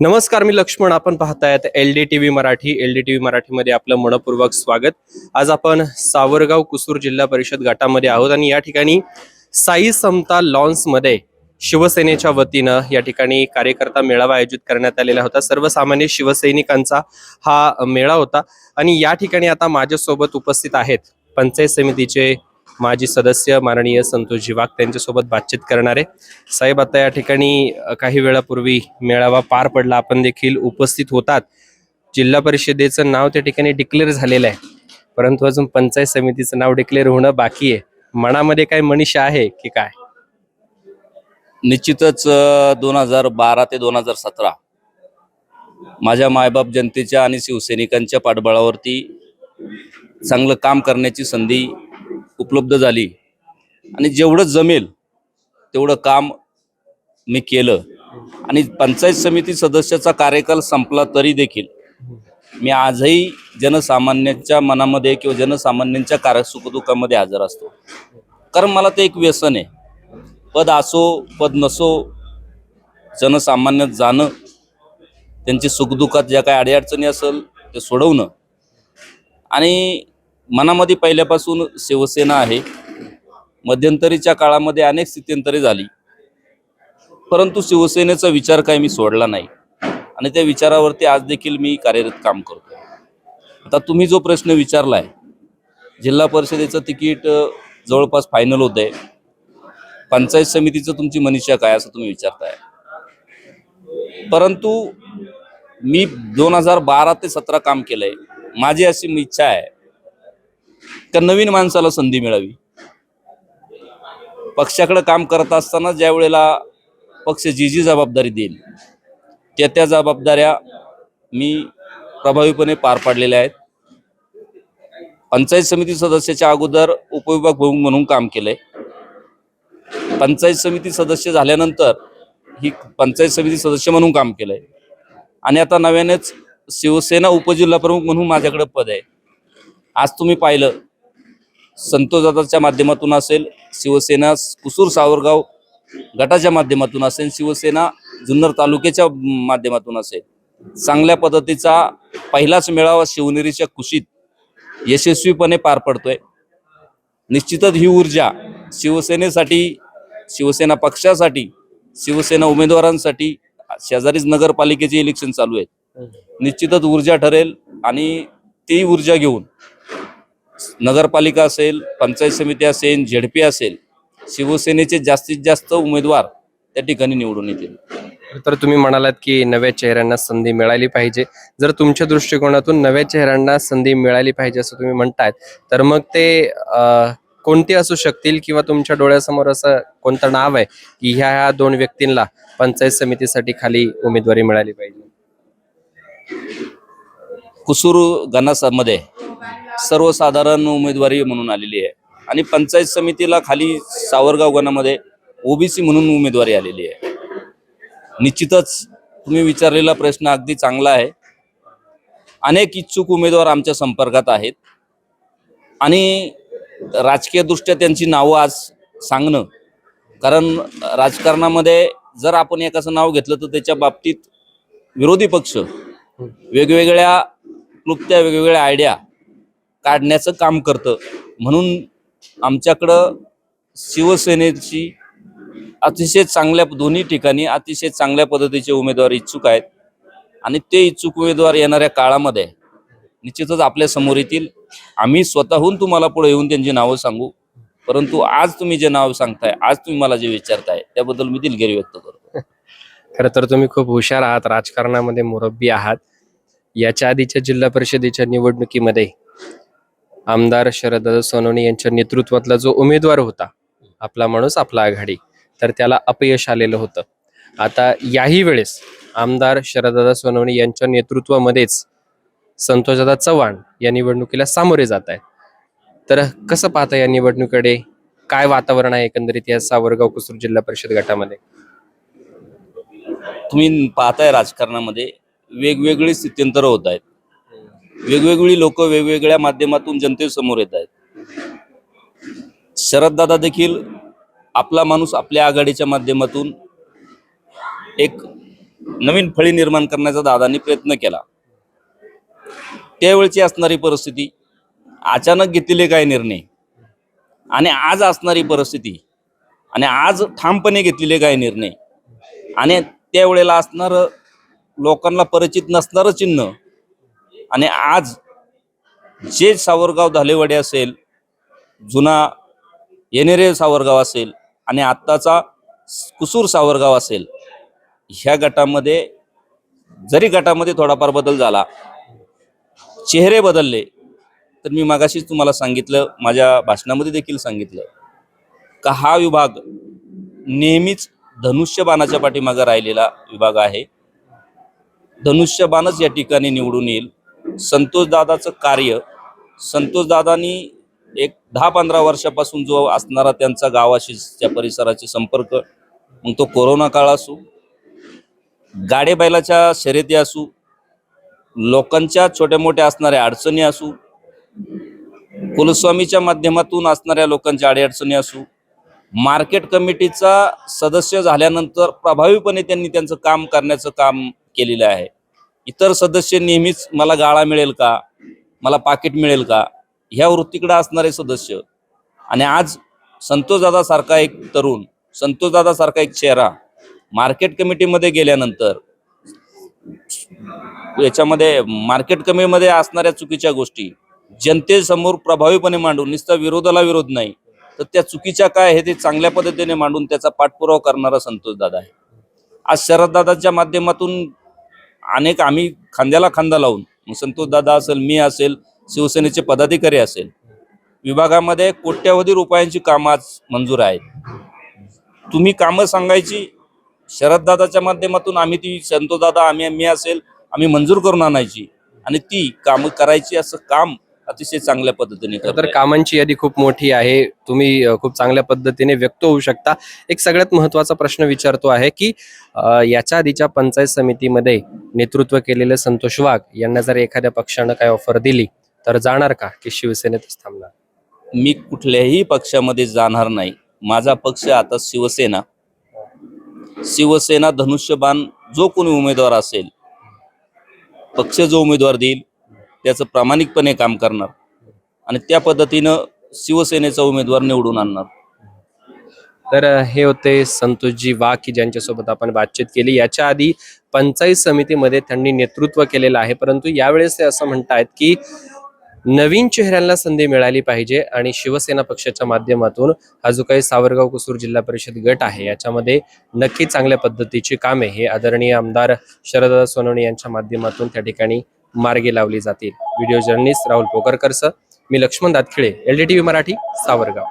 नमस्कार मी लक्ष्मण. आपण पाहतायत L D T V Marathi. L D T V मराठीमध्ये आपलं मनपूर्वक स्वागत. आज आपण सावरगाव कुसूर जिल्हा परिषद गटामध्ये आहोत आणि या ठिकाणी साई समता लॉन्समध्ये शिवसेनेच्या वतीनं या ठिकाणी कार्यकर्ता मेळावा आयोजित करण्यात आलेला होता. सर्वसामान्य शिवसैनिकांचा हा मेळा होता. आणि या ठिकाणी आता माझ्यासोबत उपस्थित आहेत पंचायत समितीचे माजी सदस्य माननीय संतोषजी वाघ त्यांच्यासोबत बातचीत करणारे साहेब आता या ठिकाणी काही वेळापूर्वी मेळावा पार पडला. आपण देखील उपस्थित होतात. जिल्हा परिषदेचं नाव त्या ठिकाणी डिक्लेअर झालेलं आहे. परंतु अजून पंचायत समितीचं नाव डिक्लेअर होणं बाकी आहे. मनामध्ये काय मनीषा आहे की काय? निश्चितच दोन हजार बारा ते दोन हजार सतरा माझ्या मायबाप जनतेच्या आणि शिवसैनिकांच्या पाठबळावरती चांगलं काम करण्याची संधी उपलब्ध झाली. आणि जेवढं जमेल तेवढं काम मी केलं. आणि पंचायत समिती सदस्याचा कार्यकाल संपला तरी देखील. मी आजही जनसामान्यांच्या मनामध्ये किंवा जनसामान्यांच्या कार्यसुखदुःखामध्ये हजर असतो. कारण मला ते एक व्यसन आहे. पद असो पद नसो जनसामान्यात जाणं त्यांची सुखदुःखात ज्या काही अडीअडचणी असेल ते सोडवणं. आणि मनामध्ये पहिल्यापासून शिवसेना आहे. मध्यंतरीच्या काळामध्ये अनेक स्थित्यंतरे झाली. परंतु शिवसेनेचा विचार काही मी सोडला नाही. आणि त्या विचारावरती आज देखील मी कार्यरत काम करतो आता तुम्ही जो प्रश्न विचारला आहे जिल्हा परिषदेचं तिकीट जवळपास फायनल होत आहे पंचायत समितीचं तुमची मनीषा काय असं तुम्ही विचारताय? परंतु मी दोन हजार बारा ते सतरा काम केलंय. माझी अशी इच्छा आहे का नवीन माणसाला संधी मिळावी? पक्षाकडे काम करत असताना ज्या वेळेला पक्ष जी जी जबाबदारी देईल त्या त्या जबाबदाऱ्या मी प्रभावीपणे पार पाडलेल्या आहेत. पंचायत समिती सदस्याच्या अगोदर उपविभाग प्रमुख म्हणून काम केलंय. पंचायत समिती सदस्य झाल्यानंतर ही पंचायत समिती सदस्य म्हणून काम केलंय. आणि आता नव्यानेच शिवसेना उपजिल्हा प्रमुख म्हणून माझ्याकडे पद आहे. आज तुम्ही पाहिलं संतोषदादाच्या माध्यमातून असेल शिवसेना कुसूर सावरगाव गटाच्या माध्यमातून असेल शिवसेना जुन्नर तालुक्याच्या माध्यमातून असेल. चांगल्या पद्धतीचा पहिलाच मेळावा शिवनेरीच्या कुशीत यशस्वीपणे पार पडतोय. निश्चितच ही ऊर्जा शिवसेनेसाठी शिवसेना पक्षासाठी शिवसेना उमेदवारांसाठी शेजारीच नगरपालिकेचे इलेक्शन चालू आहेत. निश्चितच ऊर्जा ठरेल आणि ती ऊर्जा घेऊन नगरपालिका असेल पंचायत समिती असेल झेडपी असेल शिवसेनेचे जास्तीत जास्त उमेदवार त्या ठिकाणी निवडून येतील. तर तुम्ही म्हणालात की नव्या चेहऱ्यांना संधी मिळाली पाहिजे. जर तुमच्या दृष्टिकोनातून नव्या चेहऱ्यांना संधी मिळाली पाहिजे असं तुम्ही म्हणतायत तर मग ते अ, कोणते असू शकतील किंवा तुमच्या डोळ्यासमोर असं कोणतं नाव आहे की ह्या ह्या दोन व्यक्तींना पंचायत समितीसाठी खाली उमेदवारी मिळाली पाहिजे? कुसूर गणामध्ये सर्वसाधारण उमेदवारी म्हणून आलेली आहे. आणि पंचायत समितीला खाली सावरगाव गणामध्ये ओबीसी म्हणून उमेदवारी आलेली आहे. निश्चितच तुम्ही विचारलेला प्रश्न अगदी चांगला आहे. अनेक इच्छुक उमेदवार आमच्या संपर्कात आहेत. आणि राजकीय दृष्ट्या त्यांची नावं आज सांगणं कारण राजकारणामध्ये जर आपण एकाचं नाव घेतलं तर त्याच्या बाबतीत विरोधी पक्ष वेगवेगळ्या क्लुप्त्या वेगवेगळ्या आयडिया काढण्याचं काम करतं. म्हणून आमच्याकडं शिवसेनेची अतिशय चांगल्या दोन्ही ठिकाणी अतिशय चांगल्या पद्धतीचे उमेदवार इच्छुक आहेत. आणि ते इच्छुक उमेदवार येणाऱ्या काळामध्ये निश्चितच आपल्यासमोर येतील. आम्ही स्वतःहून तुम्हाला पुढे येऊन त्यांची नावं सांगू. परंतु आज तुम्ही जे नाव सांगताय आज तुम्ही मला जे विचारताय त्याबद्दल मी दिलगिरी व्यक्त करतो. खरं तर तुम्ही खूप हुशार आहात. राजकारणामध्ये मुरब्बी आहात. याच्या आधीच्या जिल्हा परिषदेच्या निवडणुकीमध्ये आमदार शरददादा सोनवणे यांच्या नेतृत्वातला जो उमेदवार होता आपला माणूस आपला आघाडी तर त्याला अपयश आलेलं होतं. आता याही वेळेस आमदार शरददादा सोनवणे यांच्या नेतृत्वामध्येच संतोषदादा चव्हाण या निवडणुकीला सामोरे जात आहेत. तर कसं पाहता या निवडणुकीकडे? काय वातावरण आहे एकंदरीत या सावरगाव कुसूर जिल्हा परिषद गटामध्ये? तुम्ही पाहताय राजकारणामध्ये वेगवेगळी स्थित्यंतर होत आहेत. वेगवेगळी लोक वेगवेगळ्या माध्यमातून जनतेसमोर येत आहेत. शरददादा देखील आपला माणूस आपल्या आघाडीच्या माध्यमातून एक नवीन फळी निर्माण करण्याचा दादांनी प्रयत्न केला. त्यावेळची असणारी परिस्थिती अचानक घेतलेले काही निर्णय? आणि आज असणारी परिस्थिती आणि आज ठामपणे घेतलेले काही निर्णय? आणि त्यावेळेला असणारं लोकांना परिचित नसणारं चिन्ह आणि आज जे सावरगाव धालेवाडी असेल जुना येणेरे सावरगाव असेल आणि आत्ताचा कुसूर सावरगाव असेल ह्या गटामध्ये जरी गटामध्ये थोडाफार बदल झाला चेहरे बदलले तर मी मागाशीच तुम्हाला सांगितलं माझ्या भाषणामध्ये देखील सांगितलं का हा विभाग नेहमीच धनुष्यबाणाच्या पाठीमागं राहिलेला विभाग आहे. धनुष्यबाणच या ठिकाणी निवडून येईल. संतोषदादाचं कार्य संतोषदादांनी एक दहा पंधरा वर्षापासून जो असणारा त्यांचा गावाशी त्या परिसराचे संपर्क मग तो कोरोना काळ असू गाडे बैलाच्या शर्यती असू लोकांच्या छोट्या मोठ्या असणाऱ्या अडचणी असू कुलस्वामीच्या माध्यमातून असणाऱ्या लोकांच्या अडीअडचणी असू मार्केट कमिटीचा सदस्य झाल्यानंतर प्रभावीपणे त्यांनी त्यांचं काम करण्याचं काम केलेलं आहे. इतर सदस्य नेहमीच मला गाळा मिळेल का? मला पाकिट मिळेल का? ह्या वृत्तीकडे असणारे सदस्य. आणि आज संतोषदादा सारखा एक तरुण संतोषदादा सारखा एक चेहरा मार्केट कमिटीमध्ये गेल्यानंतर याच्यामध्ये मार्केट कमिटीमध्ये असणाऱ्या चुकीच्या गोष्टी जनतेसमोर प्रभावीपणे मांडून नुसता विरोधाला विरोध नाही तर त्या चुकीच्या काय हे ते चांगल्या पद्धतीने मांडून त्याचा पाठपुरावा करणारा संतोषदादा आहे. आज शरददादाच्या माध्यमातून अनेक आम्ही खांद्याला खांदा लावून मग संतोषदादा असेल मी असेल शिवसेनेचे पदाधिकारी असेल विभागामध्ये कोट्यावधी रुपयांची कामं आज मंजूर आहेत. तुम्ही कामं सांगायची शरददादाच्या माध्यमातून आम्ही ती संतोषदादा आम्ही मी असेल आम्ही मंजूर करून आणायची. आणि ती कामं करायची असं काम अतिशय चांगल्या पद्धतीने तर. कामांची यादी खूप मोठी आहे. तुम्ही अ, खूप चांगल्या पद्धतीने व्यक्त होऊ शकता. एक सगळ्यात महत्त्वाचा प्रश्न विचारतो आहे की अ, याच्या आधीच्या पंचायत समितीमध्ये नेतृत्व केलेले संतोष वाघ यांना जर एखाद्या पक्षानं काय ऑफर दिली तर जाणार का की शिवसेनेतच थांबणार? मी कुठल्याही पक्षामध्ये जाणार नाही. माझा पक्ष आता शिवसेना. शिवसेना धनुष्यबाण जो कोणी उमेदवार असेल पक्ष जो उमेदवार देईल त्याचं प्रामाणिकपणे काम करणार आणि त्या पद्धतीनं शिवसेनेचा उमेदवार निवडून आणणार. तर हे होते संतोषजी वाघ की ज्यांच्यासोबत आपण बातचीत केली. याच्या आधी पंचायत समितीमध्ये त्यांनी नेतृत्व केलेलं आहे. परंतु यावेळेस ते असं म्हणतायत की नवीन चेहऱ्यांना संधी मिळाली पाहिजे आणि शिवसेना पक्षाच्या माध्यमातून हा जो काही सावरगाव कुसूर जिल्हा परिषद गट आहे याच्यामध्ये नक्की चांगल्या पद्धतीची कामे हे आदरणीय आमदार शरदा सोनवणे यांच्या माध्यमातून त्या ठिकाणी मार्गी लावली जातील. व्हिडिओ जर्नलिस्ट राहुल पोकरकरसह मी Laxman Datkhile L D T V Marathi Savargaon.